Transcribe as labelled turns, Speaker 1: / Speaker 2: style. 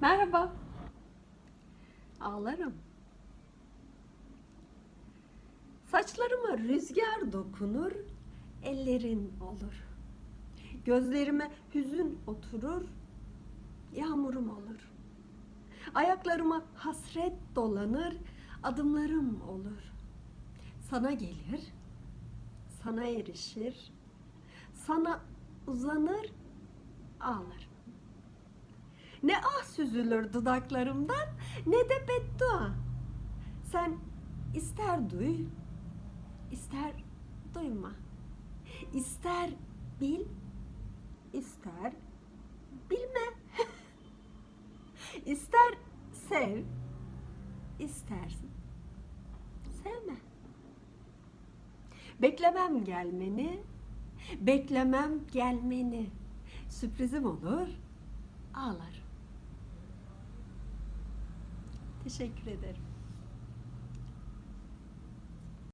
Speaker 1: Merhaba. Ağlarım. Saçlarıma rüzgar dokunur, ellerin olur. Gözlerime hüzün oturur, yağmurum olur. Ayaklarıma hasret dolanır, adımlarım olur. Sana gelir, sana erişir, sana uzanır, ağlarım. Ne ah süzülür dudaklarımdan ne de beddua. Sen ister duy, ister duyma. İster bil, ister bilme. İster sev, istersin sevme. Beklemem gelmeni, beklemem gelmeni. Sürprizim olur, ağlarım. Teşekkür ederim.